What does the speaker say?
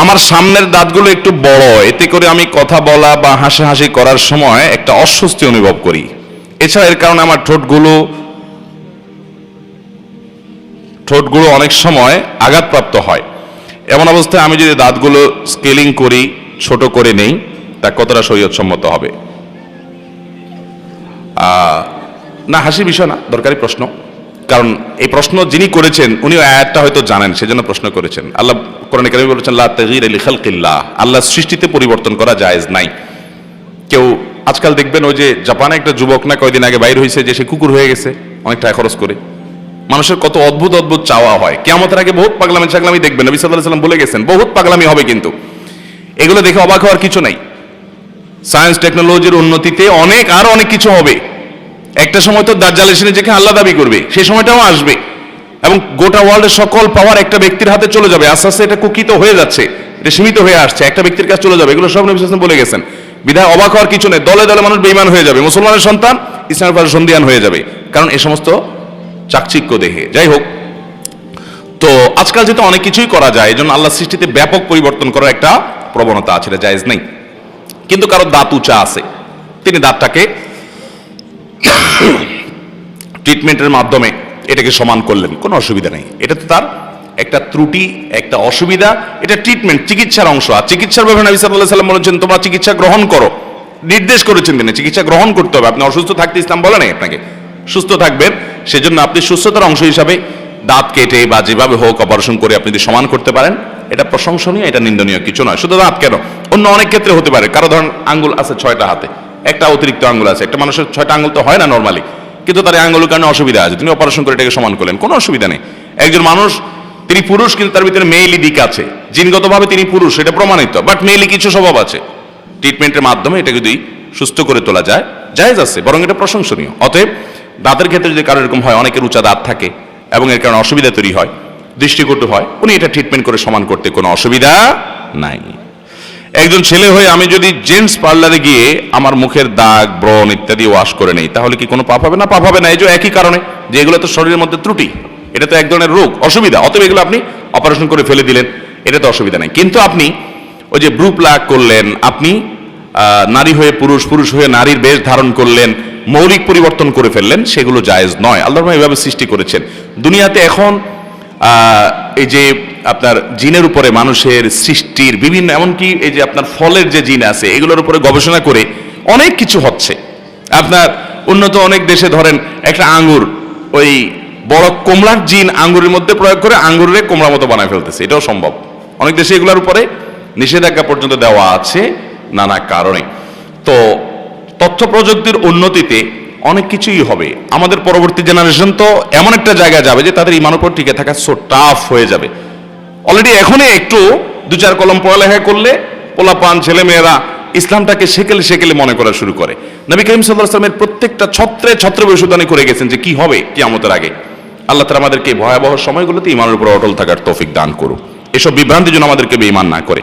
আমার সামনের দাঁতগুলো একটু বড়, এতে করে আমি কথা বলা বা হাসাহাসি করার সময় একটা অস্বস্তি অনুভব করি। এছাড়া এর কারণে আমার ঠোঁটগুলো ঠোঁটগুলো অনেক সময় আঘাতপ্রাপ্ত হয়। এমন অবস্থায় আমি যদি দাঁতগুলো স্কেলিং করি, ছোট করে নেই, তা কতটা শরীয়তসম্মত হবে? না হাসি বিষয় না, দরকারি প্রশ্ন। কারণ এই প্রশ্ন যিনি করেছেন উনি আয়াতটা হয়তো জানেন, সেজন্য প্রশ্ন করেছেন। আল্লাহ কোরআন কারিমে বলেছেন, লা তাগীর আলি খালকিল্লাহ। আল্লাহ সৃষ্টিতে পরিবর্তন করা জায়েজ নাই। কেউ আজকাল দেখবেন ওই যে জাপানে একটা যুবক না কয়দিন আগে বাইর হয়েছে যে সে কুকুর হয়ে গেছে, অনেক টাকা খরচ করে। মানুষের কত অদ্ভুত অদ্ভুত চাওয়া হয়। কেমতের আগে বহুত পাগলামি ছাগলামি দেখবেন, নবী সাল্লাহ সাল্লাম বলে গেছেন, বহুত পাগলামি হবে কিন্তু। এগুলো দেখে অবাক হওয়ার কিছু নাই। সায়েন্স টেকনোলজির উন্নতিতে অনেক, আর অনেক কিছু হবে। একটা সময় তো দাজ্জাল এসে নিজেকে আল্লাহ দাবি করবে, সেই সময়টাও আসবে। এবং গোটা ওয়ার্ল্ডের সকল পাওয়ার একটা ব্যক্তির হাতে চলে যাবে। আস্তে আস্তে এটা কুকিত হয়ে যাচ্ছে, এটা সীমিত হয়ে আসছে, একটা ব্যক্তির কাছে চলে যাবে। এগুলো সব নবী বলে গেছেন। বিধায় অবাক হওয়ার কিছু নেই। দলে দলে মানুষ বেইমান হয়ে যাবে। মুসলমানের সন্তান ইসলামের পাশে সন্ধিয়ান হয়ে যাবে। কারণ এ সমস্ত চাকচিক্য দেখে যাই হোক, তো আজকাল যেহেতু অনেক কিছুই করা যায় এই জন্য আল্লাহ সৃষ্টিতে ব্যাপক পরিবর্তন করার একটা প্রবণতা আছে, এটা জায়েজ নেই। কিন্তু কারও দাঁত উঁচা আছে, তিনি দাঁতটাকে ট্রিটমেন্টের মাধ্যমে এটাকে সমান করলেন, কোনো অসুবিধা নেই। এটা তো তার একটা ত্রুটি, একটা অসুবিধা। এটা ট্রিটমেন্ট চিকিৎসার অংশ। আর চিকিৎসার ব্যাপারে নবী আলাইহি সাল্লাম বলেছেন, তোমরা চিকিৎসা গ্রহণ করো। নির্দেশ করেছেন তিনি, চিকিৎসা গ্রহণ করতে হবে। আপনি অসুস্থ থাকতে ইসলাম বলে নাই আপনাকে। সুস্থ থাকবেন, সেজন্য আপনি সুস্থতার অংশ হিসাবে দাঁত কেটে বা যেভাবে হোক অপারেশন করে আপনি যদি সমান করতে পারেন, এটা প্রশংসনীয়, এটা নিন্দনীয়, কিছু নয়। শুধু দাঁত কেন? অন্য অনেক ক্ষেত্রে হতে পারে। কারও ধরেন আঙ্গুল আছে ছয়টা হাতে। একটা অতিরিক্ত আঙ্গুল আছে। একটা মানুষের ছয়টা আঙ্গুল তো হয় না নর্মালি কিন্তু তার আঙ্গুলের কারণে অসুবিধা আছে। তিনি অপারেশন করে এটাকে সমান করলেন। কোনো অসুবিধা নেই। একজন মানুষ, তিনি পুরুষ, কিন্তু তার ভিতরে মেইলি দিক আছে। জিনগতভাবে তিনি পুরুষ, এটা প্রমাণিত। বাট মেইলি কিছু স্বভাব আছে। ট্রিটমেন্টের মাধ্যমে এটা যদি সুস্থ করে তোলা যায়, জায়েজ আছে, বরং এটা প্রশংসনীয়। অতএব, দাঁতের ক্ষেত্রে যদি কারও এরকম হয়, অনেকের উঁচা দাঁত থাকে এবং এর কারণে অসুবিধা তৈরি হয়, দৃষ্টিকটু হয়, উনি এটা ট্রিটমেন্ট করে সমান করতে কোনো অসুবিধা নাই। একজন ছেলে হয়ে আমি যদি জেন্টস পার্লারে গিয়ে আমার মুখের দাগ, ব্রণ ইত্যাদি ওয়াশ করে নেই, তাহলে কি কোনো পাপ হবে? না, পাপ হবে না, এই যে একই কারণে যে এগুলো তো শরীরের মধ্যে ত্রুটি, এটা তো এক ধরনের রোগ, অসুবিধা, অতএব এগুলো আপনি অপারেশন করে ফেলে দিলেন, এটা তো অসুবিধা নেই। কিন্তু আপনি ওই যে ব্রু প্লাগ করলেন, আপনি নারী হয়ে পুরুষ পুরুষ হয়ে নারীর বেশ ধারণ করলেন, মৌলিক পরিবর্তন করে ফেললেন, সেগুলো জায়েজ নয়। আল্লাহ এভাবে সৃষ্টি করেছেন। দুনিয়াতে এখন এই যে আপনার জিনের উপরে মানুষের সৃষ্টির বিভিন্ন, এমনকি এই যে আপনার ফলের যে জিন আছে, এগুলোর উপরে গবেষণা করে অনেক কিছু হচ্ছে। আপনার উন্নত অনেক দেশে ধরেন একটা আঙ্গুর, ওই বড় কমলার জিন আঙ্গুরের মধ্যে প্রয়োগ করে আঙ্গুরের কোমড়া মতো বানায় ফেলতেছে। এটাও সম্ভব। অনেক দেশে এগুলোর উপরে নিষেধাজ্ঞা পর্যন্ত দেওয়া আছে নানা কারণে। তো তথ্য প্রযুক্তির উন্নতিতে অনেক কিছুই হবে। আমাদের পরবর্তী জেনারেশন তো এমন একটা জায়গায় যাবে যে তাদের ইমান উপর টিকে থাকা সো টাফ হয়ে যাবে। অলরেডি এখনই একটু দু চার কলম পড়ালেখা করলে পোলাপান ছেলে মেয়েরা ইসলামটাকে সেকেলে সেকেলে মনে করা শুরু করে। নবী করিম সাল্লাহ আসলামের প্রত্যেকটা ছত্রে ছত্রে বৈশুদানি করে গেছেন যে কি হবে কিয়ামতের আগে। আল্লাহ তারা আমাদেরকে ভয়াবহ সময়গুলোতে ইমানের উপর অটল থাকার তৌফিক দান করুক। এসব বিভ্রান্তির জন্য আমাদেরকে বেঈমান না করে।